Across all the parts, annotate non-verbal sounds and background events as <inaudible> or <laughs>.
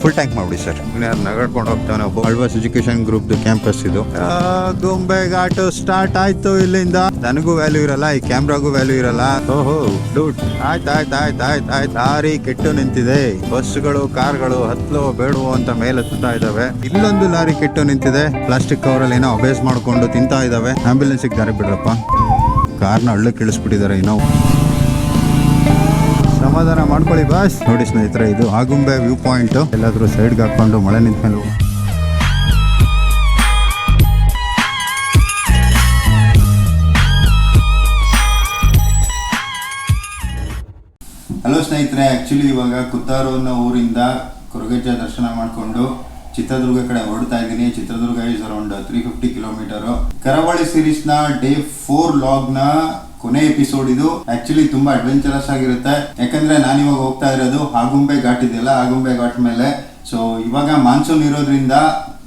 Full tank ಮಾಡಿ sir. ನಗಡ್ಕೊಂಡು ಹೋಗ್ತಾನೆ ಒಬ್ಬ? ಅಳ್ವಾಸ್ ಎಜುಕೇಶನ್ ಗ್ರೂಪ್ ಕ್ಯಾಂಪಸ್ ಇದು. ಆ, ಗೊಂಬೆ ಘಾಟ್ ಸ್ಟಾರ್ಟ್ ಆಯ್ತು ಇಲ್ಲಿಂದ. ನನಗೂ ವ್ಯಾಲ್ಯೂ ಇರಲ್ಲ ಈ ಕ್ಯಾಮ್ರಾಗೂ ವ್ಯಾಲ್ಯೂ ಇರಲ್ಲ. ಓಹೋ. ಡೂಟ್ ಆಯ್ತು ಆಯ್ತು ಆಯ್ತು ಆಯ್ತು ಆಯ್ತು. ದಾರಿ ಕೆಟ್ಟು ನಿಂತಿದೆ. ಬಸ್ಗಳು ಕಾರ್ಗಳು ಹತ್ಲೋ ಬೇಡವೋ ಅಂತ ಮೇಲೆ ಹತ್ತುತ್ತಾ ಇದಾವೆ. ಇಲ್ಲೊಂದು ಲಾರಿ ಕೆಟ್ಟು ನಿಂತಿದೆ. ಪ್ಲಾಸ್ಟಿಕ್ ಕವರ್ ಅಲ್ಲಿ ಏನೋ ಅಭ್ಯಾಸ ಮಾಡ್ಕೊಂಡು ತಿಂತಾ ಇದಾವೆ. ಆಂಬ್ಯುಲೆನ್ಸ್ ದಾರಿ ಬಿಡ್ರಪ್ಪ. ಕಾರ್ನ ಹಳ್ಳಕ್ಕೆ ಇಳಿಸ್ಬಿಟ್ಟಿದ್ದಾರೆ ಏನೋ ಸಮಾಧಾನ ಮಾಡ್ಕೊಳ್ಳಿ ಬಾಸ್ ನೋಡಿ ಸ್ನೇಹಿತರೆ ಇದು ಆಗುಂಬೆ ವ್ಯೂ ಪಾಯಿಂಟ್. ಎಲ್ಲಾದ್ರೂ ಸೈಡ್ಗೆ ಹಾಕೊಂಡು ಮಳೆ ನಿಂತ ಮೇಲೆ. ಹಲೋ ಸ್ನೇಹಿತರೆ ಆಕ್ಚುಲಿ ಇವಾಗ ಕುತ್ತಾರು ಅನ್ನೋ ಊರಿಂದ ಕೊರಗಜ್ಜ ದರ್ಶನ ಮಾಡಿಕೊಂಡು ಚಿತ್ರದುರ್ಗ ಕಡೆ ಹೊರಡ್ತಾ ಇದ್ದೀನಿ. Chitradurga is around three fifty kilometre Karavali ಸೀರೀಸ್ನ day four ಲಾಗ್ನ ಕೊನೆ ಎಪಿಸೋಡ್ ಇದು ಆಕ್ಚುಲಿ ತುಂಬಾ ಅಡ್ವೆಂಚರಸ್ ಆಗಿರುತ್ತೆ. ಯಾಕಂದ್ರೆ ನಾನಿವಾಗ ಹೋಗ್ತಾ ಇರೋದು ಆಗುಂಬೆ ಘಾಟ್ ಇದೆಯಲ್ಲ, ಆಗುಂಬೆ ಘಾಟ್ ಮೇಲೆ. ಸೊ ಇವಾಗ ಮಾನ್ಸೂನ್ ಇರೋದ್ರಿಂದ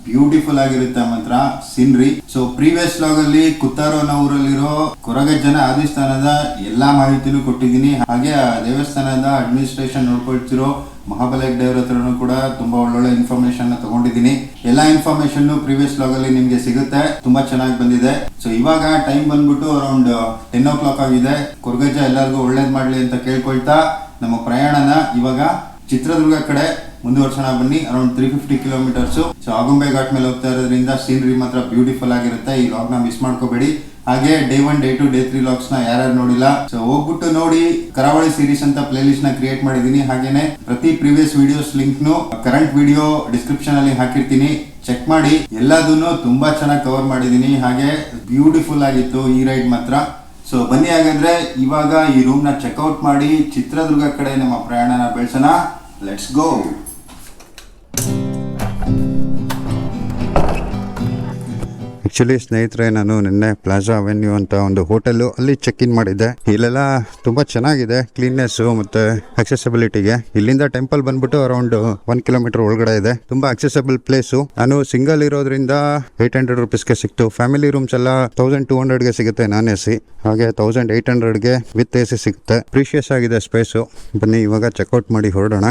ಬ್ಯೂಟಿಫುಲ್ ಆಗಿರುತ್ತೆ ಮಾತ್ರ ಸೀನ್ರಿ ಸೊ ಪ್ರೀವಿಯಸ್ ಲಾಗ್ ಅಲ್ಲಿ ಕುತ್ತಾರು ಅನ್ನೋ ಊರಲ್ಲಿರೋ ಕೊರಗಜ್ಜನ ಆದಿಸ್ಥಾನದ ಎಲ್ಲಾ ಮಾಹಿತಿನೂ ಕೊಟ್ಟಿದ್ದೀನಿ. ಹಾಗೆ ಆ ದೇವಸ್ಥಾನದ ಅಡ್ಮಿನಿಸ್ಟ್ರೇಷನ್ ನೋಡ್ಕೊಳ್ತಿರೋ ಮಹಾಬಲೇಶ್ ದೇವ್ರ ಹತ್ರನೂ ಕೂಡ ತುಂಬಾ ಒಳ್ಳೊಳ್ಳೆ ಇನ್ಫಾರ್ಮೇಶನ್ ತಗೊಂಡಿದ್ದೀನಿ. ಎಲ್ಲಾ ಇನ್ಫಾರ್ಮೇಶನ್ ಪ್ರೀವಿಯಸ್ ಲಾಗ್ ಅಲ್ಲಿ ನಿಮ್ಗೆ ಸಿಗುತ್ತೆ. ತುಂಬಾ ಚೆನ್ನಾಗಿ ಬಂದಿದೆ. ಸೊ ಇವಾಗ ಟೈಮ್ ಬಂದ್ಬಿಟ್ಟು ಅರೌಂಡ್ ಟೆನ್ ಓ ಕ್ಲಾಕ್ ಆಗಿದೆ. ಕುರ್ಗಜ್ಜ ಎಲ್ಲರಿಗೂ ಒಳ್ಳೇದ್ ಮಾಡ್ಲಿ ಅಂತ ಕೇಳ್ಕೊಳ್ತಾ ನಮ್ಮ ಪ್ರಯಾಣನ ಇವಾಗ ಚಿತ್ರದುರ್ಗ ಕಡೆ ಮುಂದುವರ್ಸೋಣ ಬನ್ನಿ. Around three fifty kilometres so Agumbe ghat ಮೇಲೆ ಹೋಗ್ತಾ ಇರೋದ್ರಿಂದ ಸೀನರಿ ಮಾತ್ರ ಬ್ಯೂಟಿಫುಲ್ ಆಗಿರುತ್ತೆ. ಈ ಲಾಗ್ನ ಮಿಸ್ ಮಾಡ್ಕೋಬೇಡಿ. ಹಾಗೆ day one day two day three ಲಾಕ್ಸ್ನ ಯಾರ್ಯಾರು ನೋಡಿಲ್ಲ ಸೊ ಹೋಗ್ಬಿಟ್ಟು ನೋಡಿ ಕರಾವಳಿ ಸೀರೀಸ್ ಅಂತ ಪ್ಲೇ ಲಿಸ್ಟ್ನ ಕ್ರಿಯೇಟ್ ಮಾಡಿದೀನಿ ಹಾಗೇನೆ ಪ್ರತಿ ಪ್ರೀವಿಯಸ್ ವಿಡಿಯೋಸ್ ಲಿಂಕ್ ನು ಕರೆಂಟ್ ವಿಡಿಯೋ ಡಿಸ್ಕ್ರಿಪ್ಷನ್ ಅಲ್ಲಿ ಹಾಕಿರ್ತೀನಿ. ಚೆಕ್ ಮಾಡಿ. ಎಲ್ಲದನ್ನು ತುಂಬಾ ಚೆನ್ನಾಗಿ ಕವರ್ ಮಾಡಿದೀನಿ ಹಾಗೆ ಬ್ಯೂಟಿಫುಲ್ ಆಗಿತ್ತು ಈ ರೈಡ್ ಮಾತ್ರ. ಸೊ ಬನ್ನಿ ಹಾಗಾದ್ರೆ ಇವಾಗ ಈ ರೂಮ್ನ ಚೆಕ್ಔಟ್ ಮಾಡಿ ಚಿತ್ರದುರ್ಗ ಕಡೆ ನಮ್ಮ ಪ್ರಯಾಣನ ಬೆಳೆಸೋಣ. ಲೆಟ್ಸ್ ಗೋ ಆಕ್ಚುಲಿ ಸ್ನೇಹಿತರೆ, ನಾನು ನಿನ್ನೆ ಪ್ಲಾಜಾ ಅವೆನ್ಯೂ ಅಂತ ಒಂದು ಹೋಟೆಲ್ ಅಲ್ಲಿ ಚೆಕ್ ಇನ್ ಮಾಡಿದ್ದೆ. ಇಲ್ಲೆಲ್ಲ ತುಂಬಾ ಚೆನ್ನಾಗಿದೆ ಕ್ಲೀನ್ನೆಸ್ ಮತ್ತೆ ಅಕ್ಸೆಸಿಬಿಲಿಟಿಗೆ ಇಲ್ಲಿಂದ ಟೆಂಪಲ್ ಬಂದ್ಬಿಟ್ಟು ಅರೌಂಡ್ ಒನ್ ಕಿಲೋಮೀಟರ್ ಒಳಗಡೆ ಇದೆ. ತುಂಬಾ ಅಕ್ಸೆಸಬಲ್ ಪ್ಲೇಸು ನಾನು ಸಿಂಗಲ್ ಇರೋದ್ರಿಂದ ಏಯ್ಟ್ ಹಂಡ್ರೆಡ್ ರುಪೀಸ್ಗೆ ಸಿಕ್ತು. ಫ್ಯಾಮಿಲಿ ರೂಮ್ಸ್ ಎಲ್ಲ ತೌಸಂಡ್ ಟೂ ಹಂಡ್ರೆಡ್ಗೆ ಸಿಗುತ್ತೆ ನಾನ್ ಎ ಸಿ. ಹಾಗೆ ತೌಸಂಡ್ ಏಯ್ಟ್ ಹಂಡ್ರೆಡ್ಗೆ ವಿತ್ ಎ ಸಿ ಸಿಗುತ್ತೆ. ಪ್ರೀಶಿಯಸ್ ಆಗಿದೆ ಸ್ಪೇಸು ಬನ್ನಿ, ಇವಾಗ ಚೆಕ್ಔಟ್ ಮಾಡಿ ಹೊರಡೋಣ.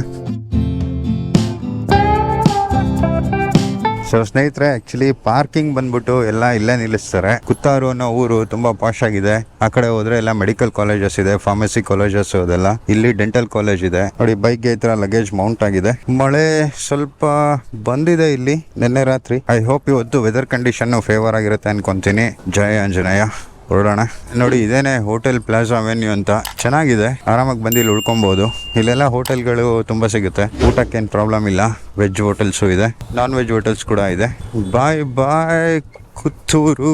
ಸೊ ಸ್ನೇಹಿತರೆ ಆಕ್ಚುಲಿ ಪಾರ್ಕಿಂಗ್ ಬಂದ್ಬಿಟ್ಟು ಎಲ್ಲ ಇಲ್ಲೇ ನಿಲ್ಲಿಸ್ತಾರೆ. ಕುತ್ತಾರು ಅನ್ನೋ ಊರು ತುಂಬಾ ಪಾಶ್ ಆಗಿದೆ. ಆ ಕಡೆ ಹೋದ್ರೆ ಎಲ್ಲ ಮೆಡಿಕಲ್ ಕಾಲೇಜಸ್ ಇದೆ ಫಾರ್ಮಸಿ ಕಾಲೇಜಸ್ ಅದೆಲ್ಲ. ಇಲ್ಲಿ ಡೆಂಟಲ್ ಕಾಲೇಜ್ ಇದೆ. ನೋಡಿ ಬೈಕ್ ಈ ತರ ಲಗೇಜ್ ಮೌಂಟ್ ಆಗಿದೆ. ಮಳೆ ಸ್ವಲ್ಪ ಬಂದಿದೆ ಇಲ್ಲಿ ನಿನ್ನೆ ರಾತ್ರಿ. ಐ ಹೋಪ್ ಇವತ್ತು ವೆದರ್ ಕಂಡೀಷನ್ ಫೇವರ್ ಆಗಿರುತ್ತೆ ಅನ್ಕೊಂತೀನಿ. ಜಯ ಆಂಜನೇಯ. ಹೊರಡೋಣ ನೋಡಿ, ಇದೇನೆ ಹೋಟೆಲ್ ಪ್ಲಾಜಾ ಅವೆನ್ಯೂ ಅಂತ. ಚೆನ್ನಾಗಿದೆ. ಆರಾಮಾಗಿ ಬಂದು ಇಲ್ಲಿ ಉಳ್ಕೊಬಹುದು ಇಲ್ಲೆಲ್ಲ ಹೋಟೆಲ್ಗಳು ತುಂಬಾ ಸಿಗುತ್ತೆ. ಊಟಕ್ಕೇನು ಪ್ರಾಬ್ಲಮ್ ಇಲ್ಲ. ವೆಜ್ ಹೋಟೆಲ್ಸು ಇದೆ. ನಾನ್ ವೆಜ್ ಹೋಟೆಲ್ಸ್ ಕೂಡ ಇದೆ. ಬಾಯ್ ಬಾಯ್. ಕುತ್ತೂರು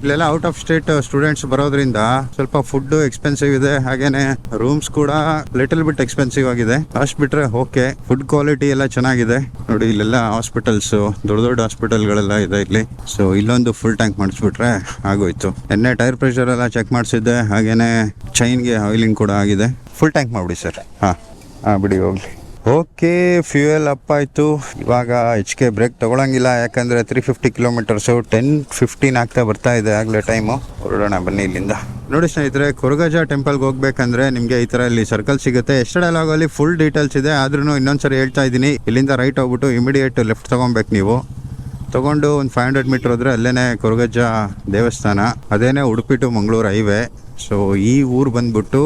ಇಲ್ಲೆಲ್ಲ ಔಟ್ ಆಫ್ ಸ್ಟೇಟ್ ಸ್ಟೂಡೆಂಟ್ಸ್ ಬರೋದ್ರಿಂದ ಸ್ವಲ್ಪ ಫುಡ್ ಎಕ್ಸ್ಪೆನ್ಸಿವ್ ಇದೆ. ಹಾಗೇನೆ ರೂಮ್ಸ್ ಕೂಡ ಲಿಟಲ್ ಬಿಟ್ ಎಕ್ಸ್ಪೆನ್ಸಿವ್ ಆಗಿದೆ. ಅಷ್ಟು ಬಿಟ್ರೆ ಓಕೆ ಫುಡ್ ಕ್ವಾಲಿಟಿ ಎಲ್ಲ ಚೆನ್ನಾಗಿದೆ. ನೋಡಿ, ಇಲ್ಲೆಲ್ಲ ಹಾಸ್ಪಿಟಲ್ಸ್ ದೊಡ್ಡ ದೊಡ್ಡ ಹಾಸ್ಪಿಟಲ್ಗಳೆಲ್ಲ ಇದೆ ಇಲ್ಲಿ. ಸೊ ಇಲ್ಲೊಂದು ಫುಲ್ ಟ್ಯಾಂಕ್ ಮಾಡಿಸ್ಬಿಟ್ರೆ ಆಗೋಯ್ತು. ಎಣ್ಣೆ ಟೈರ್ ಪ್ರೆಷರ್ ಎಲ್ಲ ಚೆಕ್ ಮಾಡಿಸಿದ್ದೆ. ಹಾಗೇನೆ ಚೈನ್ಗೆ ಆಯಿಲಿಂಗ್ ಕೂಡ ಆಗಿದೆ. ಫುಲ್ ಟ್ಯಾಂಕ್ ಮಾಡ್ಬಿಡಿ ಸರ್ ಹಾಂ ಹಾಂ ಬಿಡಿ ಹೋಗ್ಲಿ. ಓಕೆ, ಫ್ಯೂಯಲ್ ಅಪ್ ಆಯಿತು. ಇವಾಗ ಎಚ್ ಕೆ ಬ್ರೇಕ್ ತೊಗೊಳಂಗಿಲ್ಲ, ಯಾಕಂದರೆ three fifty kilometres ten fifteen ಆಗ್ತಾ ಬರ್ತಾ ಇದೆ ಆಗಲೇ ಟೈಮು ಹೊರಡೋಣ ಬನ್ನಿ ಇಲ್ಲಿಂದ. ನೋಡಿ ಸ್ನೇಹಿತರೆ, ಕೊರಗಜ ಟೆಂಪಲ್ಗೆ ಹೋಗ್ಬೇಕಂದ್ರೆ ನಿಮಗೆ ಈ ಥರ ಇಲ್ಲಿ ಸರ್ಕಲ್ ಸಿಗುತ್ತೆ. ಎಷ್ಟು ಡೈಲಾಗ್ ಅಲ್ಲಿ ಫುಲ್ ಡೀಟೇಲ್ಸ್ ಇದೆ ಆದ್ರೂ ಇನ್ನೊಂದ್ಸರಿ ಹೇಳ್ತಾ ಇದ್ದೀನಿ. ಇಲ್ಲಿಂದ ರೈಟ್ ಹೋಗ್ಬಿಟ್ಟು ಇಮಿಡಿಯೇಟ್ ಲೆಫ್ಟ್ ತೊಗೊಬೇಕು ನೀವು. ತೊಗೊಂಡು ಒಂದು ಫೈವ್ ಹಂಡ್ರೆಡ್ ಮೀಟರ್ ಹೋದರೆ ಅಲ್ಲೇ ಕೊರಗಜ್ಜ ದೇವಸ್ಥಾನ. ಅದೇನೇ Udupi to Mangaluru highway so ಈ ಊರು ಬಂದ್ಬಿಟ್ಟು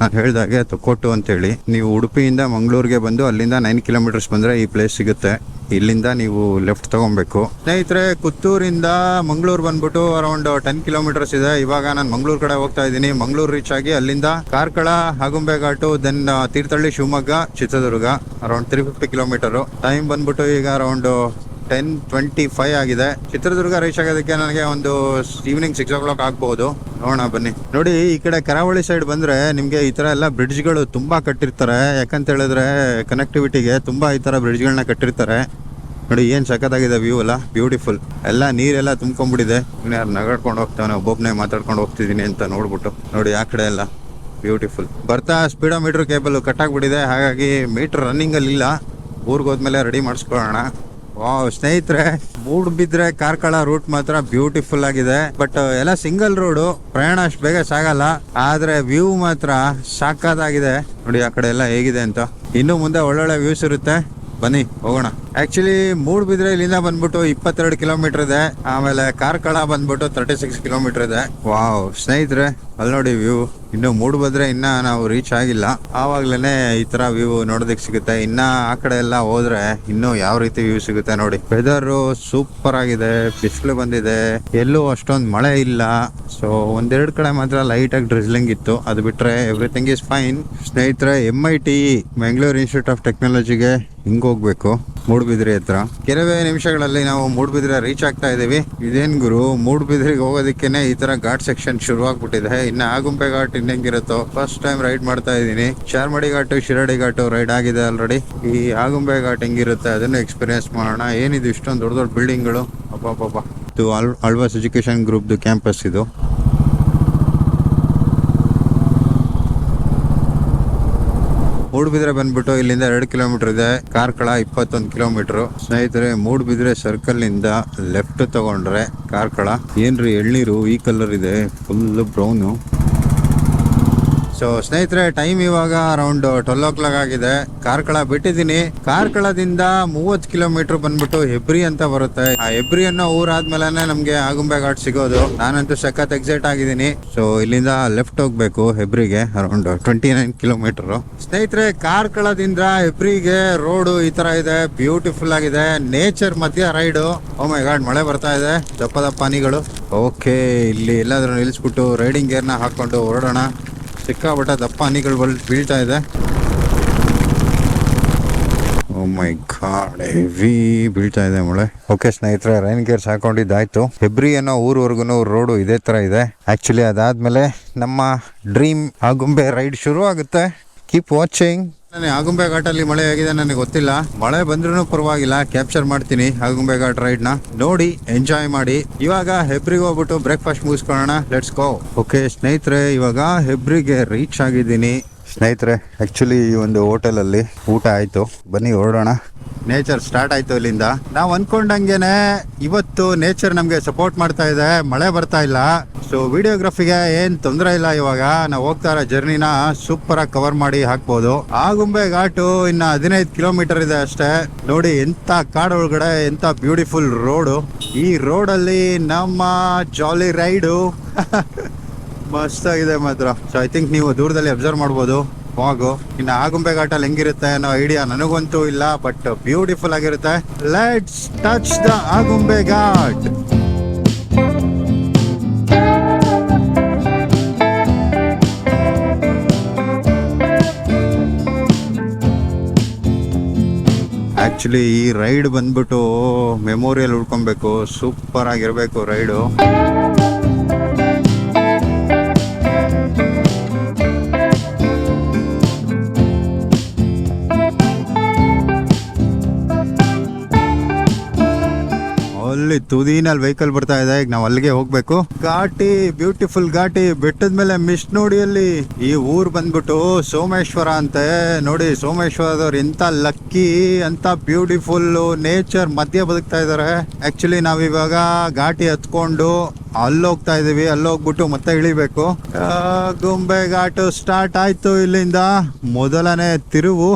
ನಾನು ಹೇಳ್ದಾಗೆ ಅಂತ ಅಂತೇಳಿ. ನೀವು ಉಡುಪಿಯಿಂದ ಮಂಗಳೂರಿಗೆ ಬಂದು ಅಲ್ಲಿಂದ ನೈನ್ ಕಿಲೋಮೀಟರ್ಸ್ ಬಂದರೆ ಈ ಪ್ಲೇಸ್ ಸಿಗುತ್ತೆ. ಇಲ್ಲಿಂದ ನೀವು ಲೆಫ್ಟ್ ತಗೊಬೇಕು. ಸ್ನೇಹಿತರೆ ಕುತ್ತೂರಿಂದ ಮಂಗಳೂರು ಬಂದ್ಬಿಟ್ಟು ಅರೌಂಡ್ ಟೆನ್ ಕಿಲೋಮೀಟರ್ಸ್ ಇದೆ. ಇವಾಗ ನಾನು ಮಂಗಳೂರು ಕಡೆ ಹೋಗ್ತಾ ಇದ್ದೀನಿ. ಮಂಗಳೂರು ರೀಚ್ ಆಗಿ ಅಲ್ಲಿಂದ Karkala Agumbe ghat then Thirthahalli Shivamogga, Chitradurga around three fifty kilometre time ಬಂದ್ಬಿಟ್ಟು ಈಗ ಅರೌಂಡ್ ಟೆನ್ ಟ್ವೆಂಟಿ ಫೈವ್ ಆಗಿದೆ. ಚಿತ್ರದುರ್ಗ ರೀಚ್ ಆಗೋದಕ್ಕೆ ನನಗೆ ಒಂದು ಈವ್ನಿಂಗ್ ಸಿಕ್ಸ್ ಓ ಕ್ಲಾಕ್ ಆಗ್ಬಹುದು ನೋಡೋಣ, ಬನ್ನಿ. ನೋಡಿ, ಈ ಕಡೆ ಕರಾವಳಿ ಸೈಡ್ ಬಂದ್ರೆ ನಿಮಗೆ ಈ ತರ ಎಲ್ಲ ಬ್ರಿಡ್ಜ್ಗಳು ತುಂಬಾ ಕಟ್ಟಿರ್ತಾರೆ. ಯಾಕಂತ ಹೇಳಿದ್ರೆ ಕನೆಕ್ಟಿವಿಟಿಗೆ ತುಂಬಾ ಈ ತರ ಬ್ರಿಡ್ಜ್ಗಳನ್ನ ಕಟ್ಟಿರ್ತಾರೆ. ನೋಡಿ, ಏನ್ ಸಖತ್ತಾಗಿದೆ ವ್ಯೂ ಅಲ್ಲ ಬ್ಯೂಟಿಫುಲ್ ಎಲ್ಲ ನೀರೆಲ್ಲ ತುಂಬ್ಕೊಂಡ್ಬಿಟ್ಟಿದೆ. ಯಾರು ನಗಾಡ್ಕೊಂಡು ಹೋಗ್ತಾನೆ ಒಬ್ಬೊಬ್ಬನೇ ಮಾತಾಡ್ಕೊಂಡು ಹೋಗ್ತಿದ್ದೀನಿ ಅಂತ ನೋಡ್ಬಿಟ್ಟು. ನೋಡಿ, ಆ ಕಡೆ ಎಲ್ಲ ಬ್ಯೂಟಿಫುಲ್ ಬರ್ತಾ ಸ್ಪೀಡೋ ಮೀಟರ್ ಕೇಬಲ್ ಕಟ್ಟಾಗ್ಬಿಟ್ಟಿದೆ. ಹಾಗಾಗಿ ಮೀಟರ್ ರನ್ನಿಂಗ್ ಅಲ್ಲಿ ಇಲ್ಲ ಊರಿಗೆ ಹೋದ್ಮೇಲೆ ರೆಡಿ ಮಾಡಿಸ್ಕೊಳ್ಳೋಣ. ಸ್ನೇಹಿತರೆ, ಮೂಡ್ ಬಿದ್ರೆ ಕಾರ್ಕಳ ರೂಟ್ ಮಾತ್ರ ಬ್ಯೂಟಿಫುಲ್ ಆಗಿದೆ. ಬಟ್ ಎಲ್ಲ ಸಿಂಗಲ್ ರೋಡು ಪ್ರಯಾಣ ಅಷ್ಟು ಬೇಗ ಸಾಗಲ್ಲ. ಆದ್ರೆ ವ್ಯೂ ಮಾತ್ರ ಸಾಕಾದಾಗಿದೆ. ನೋಡಿ, ಆ ಕಡೆ ಎಲ್ಲ ಹೇಗಿದೆ ಅಂತ. ಇನ್ನು ಮುಂದೆ ಒಳ್ಳೊಳ್ಳೆ ವ್ಯೂಸ್ ಇರುತ್ತೆ. ಬನ್ನಿ, ಹೋಗೋಣ. ಆಕ್ಚುಲಿ ಮೂಡ್ಬಿದ್ರೆ ಇಲ್ಲಿಂದ ಬಂದ್ಬಿಟ್ಟು ಇಪ್ಪತ್ತೆರಡು ಕಿಲೋಮೀಟರ್ ಇದೆ. ಆಮೇಲೆ ಕಾರ್ಕಳ ಬಂದ್ಬಿಟ್ಟು ತರ್ಟಿ ಸಿಕ್ಸ್ ಕಿಲೋಮೀಟರ್ ಇದೆ. ವಾವ್ ಸ್ನೇಹಿತರೆ, ಅಲ್ಲಿ ನೋಡಿ ವ್ಯೂ ಇನ್ನು ಮೂಡ್ಬದ್ರೆ ಇನ್ನ ನಾವು ರೀಚ್ ಆಗಿಲ್ಲ. ಆವಾಗ್ಲೇನೆ ಈ ತರ ವ್ಯೂ ನೋಡೋದಕ್ಕೆ ಸಿಗುತ್ತೆ. ಇನ್ನ ಆ ಕಡೆ ಎಲ್ಲ ಹೋದ್ರೆ ಇನ್ನು ಯಾವ ರೀತಿ ವ್ಯೂ ಸಿಗುತ್ತೆ ನೋಡಿ. ವೆದರ್ ಸೂಪರ್ ಆಗಿದೆ, ಬಿಸಿಲು ಬಂದಿದೆ. ಎಲ್ಲೂ ಅಷ್ಟೊಂದು ಮಳೆ ಇಲ್ಲ. ಸೊ ಒಂದೆರಡು ಕಡೆ ಮಾತ್ರ ಲೈಟ್ ಆಗಿ ಡ್ರಿಸ್ಲಿಂಗ್ ಇತ್ತು. ಅದು ಬಿಟ್ರೆ ಎವ್ರಿಥಿಂಗ್ ಇಸ್ ಫೈನ್ ಸ್ನೇಹಿತರೆ M I T Bengaluru institute of ಟೆಕ್ನಾಲಜಿಗೆ ಹಿಂಗ್ ಹೋಗ್ಬೇಕು. ಮೂಡ್ಬಿದ್ರಿ ಹತ್ರ. ಕೆಲವೇ ನಿಮಿಷಗಳಲ್ಲಿ ನಾವು ಮೂಡ್ಬಿದ್ರೆ ರೀಚ್ ಆಗ್ತಾ ಇದೀವಿ ಇದೇನ್ ಗುರು? ಮೂಡ್ಬಿದ್ರಿಗೆ ಹೋಗೋದಕ್ಕೇನೆ ಈ ತರ ಘಾಟ್ ಸೆಕ್ಷನ್ ಶುರು ಆಗ್ಬಿಟ್ಟಿದೆ ಇನ್ನ ಆಗುಂಬೆ ಘಾಟ್ ಇನ್ನೆಂಗಿರುತ್ತೋ? ಫಸ್ಟ್ ಟೈಮ್ ರೈಡ್ ಮಾಡ್ತಾ ಇದೀನಿ ಚಾರ್ಮಡಿ ಘಾಟು, ಶಿರಡಿ ಘಾಟು ರೈಡ್ ಆಗಿದೆ ಆಲ್ರೆಡಿ ಈ ಆಗುಂಬೆ ಘಾಟ್ ಹೆಂಗಿರುತ್ತೆ ಅದನ್ನ ಎಕ್ಸ್ಪೀರಿಯನ್ಸ್ ಮಾಡೋಣ. ಏನಿದು ಇಷ್ಟೊಂದು ದೊಡ್ಡ ದೊಡ್ಡ ಬಿಲ್ಡಿಂಗ್ಗಳು ಅಬ್ಬಾ ಇದು ಆಳ್ವಾಸ್ ಎಜುಕೇಶನ್ ಗ್ರೂಪ್ದು ಕ್ಯಾಂಪಸ್ ಇದು. ಮೂಡ್ಬಿದ್ರೆ ಬಂದ್ಬಿಟ್ಟು ಇಲ್ಲಿಂದ ಎರಡು ಕಿಲೋಮೀಟರ್ ಇದೆ. ಕಾರ್ಕಳ ಇಪ್ಪತ್ತೊಂದು ಕಿಲೋಮೀಟರ್. ಸ್ನೇಹಿತರೆ, ಮೂಡ್ಬಿದ್ರೆ ಸರ್ಕಲ್ನಿಂದ ಲೆಫ್ಟ್ ತಗೊಂಡ್ರೆ ಕಾರ್ಕಳ. ಏನ್ರಿ ಎಳ್ನೀರು ಈ ಕಲರ್ ಇದೆ? ಫುಲ್ ಬ್ರೌನು ಸೊ ಸ್ನೇಹಿತರೆ ಟೈಮ್ ಇವಾಗ ಅರೌಂಡ್ ಟ್ವೆಲ್ ಓ ಕ್ಲಾಕ್ ಆಗಿದೆ. ಕಾರ್ಕಳ ಬಿಟ್ಟಿದ್ದೀನಿ. ಕಾರ್ಕಳದಿಂದ ಮೂವತ್ತು ಕಿಲೋಮೀಟರ್ ಬಂದ್ಬಿಟ್ಟು ಹೆಬ್ರಿ ಅಂತ ಬರುತ್ತೆ. ಆ ಹೆಬ್ರಿ ಅನ್ನೋ ಊರಾದ್ಮೇಲೆ ನಮ್ಗೆ ಆಗುಂಬೆ ಘಾಟ್ ಸಿಗೋದು. ನಾನಂತೂ ಸಖತ್ ಎಕ್ಸೈಟ್ ಆಗಿದ್ದೀನಿ. ಸೊ ಇಲ್ಲಿಂದ ಲೆಫ್ಟ್ ಹೋಗ್ಬೇಕು ಹೆಬ್ರಿಗೆ ಅರೌಂಡ್ ಟ್ವೆಂಟಿ ನೈನ್ ಕಿಲೋಮೀಟರ್ ಸ್ನೇಹಿತರೆ, ಕಾರ್ಕಳದಿಂದ ಹೆಬ್ರಿಗೆ ರೋಡ್ ಈ ತರ ಇದೆ. ಬ್ಯೂಟಿಫುಲ್ ಆಗಿದೆ. ನೇಚರ್ ಮಧ್ಯ ರೈಡು ಮೈ ಗಾಡ್ ಮಳೆ ಬರ್ತಾ ಇದೆ. ದಪ್ಪ ದಪ್ಪ ಓಕೆ ಇಲ್ಲಿ ಎಲ್ಲಾದ್ರೂ ನಿಲ್ಸ್ಬಿಟ್ಟು ರೈಡಿಂಗ್ ಗೇರ್ನ ಹಾಕೊಂಡು ಹೊರಡೋಣ ಸಿಕ್ಕಾಪಟ್ಟೆ ದಪ್ಪ ಹನಿಗಳು ಬಲ್ ಬೀಳ್ತಾ ಇದೆ. ಮೈ ಗಾಡ್ ಹೆವಿ ಬೀಳ್ತಾ ಇದೆ ಮಳೆ. ಓಕೆ ಸ್ನೇಹಿತರೆ ರೈನ್ ಗೇರ್ಸ್ ಹಾಕೊಂಡಿದ್ದಾಯ್ತು. ಹೆಬ್ರಿ ಅನ್ನೋ ಊರ್ವರೆಗೂ ರೋಡು ಇದೇ ತರ ಇದೆ. ಆಕ್ಚುಲಿ ಅದಾದ್ಮೇಲೆ ನಮ್ಮ ಡ್ರೀಮ್ ಆಗುಂಬೆ ರೈಡ್ ಶುರು ಆಗುತ್ತೆ ಕೀಪ್ ವಾಚಿಂಗ್ ನನಗೆ ಆಗುಂಬೆ ಘಾಟಲ್ಲಿ ಮಳೆ ಆಗಿದೆ ನನಗೆ ಗೊತ್ತಿಲ್ಲ. ಮಳೆ ಬಂದ್ರೂ ಪರವಾಗಿಲ್ಲ. ಕ್ಯಾಪ್ಚರ್ ಮಾಡ್ತೀನಿ ಆಗುಂಬೆ ಘಾಟ್ ರೈಡ್ನ. ನೋಡಿ ಎಂಜಾಯ್ ಮಾಡಿ. ಇವಾಗ ಹೆಬ್ರಿಗೆ ಹೋಗ್ಬಿಟ್ಟು ಬ್ರೇಕ್ಫಾಸ್ಟ್ ಮುಗಿಸ್ಕೊಳ್ಳೋಣ. ಲೆಟ್ಸ್ ಗೋ ಓಕೆ ಸ್ನೇಹಿತರೆ, ಇವಾಗ ಹೆಬ್ರಿಗೆ ರೀಚ್ ಆಗಿದ್ದೀನಿ. ಸ್ನೇಹಿತರೆ ಆಕ್ಚುಲಿ ಈ ಒಂದು ಹೋಟೆಲ್ ಅಲ್ಲಿ ಊಟ ಆಯ್ತು. ಬನ್ನಿ ಹೊರಡೋಣ. ನೇಚರ್ ಸ್ಟಾರ್ಟ್ ಆಯ್ತು ಇಲ್ಲಿಂದ. ನಾವು ಅನ್ಕೊಂಡಂಗೆನೆ ಇವತ್ತು ನೇಚರ್ ನಮ್ಗೆ ಸಪೋರ್ಟ್ ಮಾಡ್ತಾ ಇದೆ, ಮಳೆ ಬರ್ತಾ ಇಲ್ಲ. ಸೊ ವಿಡಿಯೋಗ್ರಫಿಗೆ ಏನ್ ತೊಂದರೆ ಇಲ್ಲ ಇವಾಗ. ನಾವು ಹೋಗ್ತಾ ಇರೋ ಜರ್ನಿನ ಸೂಪರ್ ಆಗಿ ಕವರ್ ಮಾಡಿ ಹಾಕ್ಬೋದು. ಆಗುಂಬೆ ಘಾಟು ಇನ್ನ ಹದಿನೈದು ಕಿಲೋಮೀಟರ್ ಇದೆ ಅಷ್ಟೇ. ನೋಡಿ, ಎಂತ ಕಾಡೊಳಗಡೆ ಎಂತ ಬ್ಯೂಟಿಫುಲ್ ರೋಡು ಈ ರೋಡ್ ಅಲ್ಲಿ ನಮ್ಮ ಜಾಲಿ ರೈಡು <laughs> ಮಸ್ತ್ ಆಗಿದೆ ಮಾತ್ರ. ಸೊ ಐ ಥಿಂಕ್ ನೀವು ದೂರದಲ್ಲಿ ಅಬ್ಸರ್ವ್ ಮಾಡ್ಬೋದು. ಫಾಗು ಇನ್ನು ಆಗುಂಬೆ ಘಾಟಲ್ಲಿ ಹೆಂಗಿರುತ್ತೆ ಅನ್ನೋ ಐಡಿಯಾ ನನಗಂತೂ ಇಲ್ಲ ಬಟ್ ಬ್ಯೂಟಿಫುಲ್ ಆಗಿರುತ್ತೆ. Let's touch the Agumbe ghat. Actually ಈ ರೈಡ್ ಬಂದ್ಬಿಟ್ಟು ಮೆಮೋರಿಯಲ್ ಉಳ್ಕೊಬೇಕು. ಸೂಪರ್ ಆಗಿರ್ಬೇಕು ರೈಡು ಅಲ್ಲಿ ತುದಿನಲ್ಲಿ ವೆಹಿಕಲ್ ಬರ್ತಾ ಇದೆ. ಈಗ ನಾವು ಅಲ್ಲಿಗೆ ಹೋಗ್ಬೇಕು. ಘಾಟಿ ಬ್ಯೂಟಿಫುಲ್ ಘಾಟಿ ಬೆಟ್ಟದ ಮೇಲೆ ಮಿಸ್ ನೋಡಿ ಅಲ್ಲಿ. ಈ ಊರ್ ಬಂದ್ಬಿಟ್ಟು ಸೋಮೇಶ್ವರ ಅಂತೆ. ನೋಡಿ ಸೋಮೇಶ್ವರದವ್ರು ಎಂತ ಲಕ್ಕಿ ಅಂತ ಬ್ಯೂಟಿಫುಲ್ ನೇಚರ್ ಮಧ್ಯ ಬದುಕ್ತಾ ಇದಾರೆ. ಆಕ್ಚುಲಿ ನಾವಿವಾಗ ಘಾಟಿ ಹತ್ಕೊಂಡು ಅಲ್ಲಿ ಹೋಗ್ತಾ ಇದೀವಿ. ಅಲ್ಲಿ ಹೋಗ್ಬಿಟ್ಟು ಮತ್ತೆ ಇಳಿಬೇಕು. ಗುಂಬೆ ಘಾಟು ಸ್ಟಾರ್ಟ್ ಆಯ್ತು ಇಲ್ಲಿಂದ. ಮೊದಲನೇ ತಿರುವು.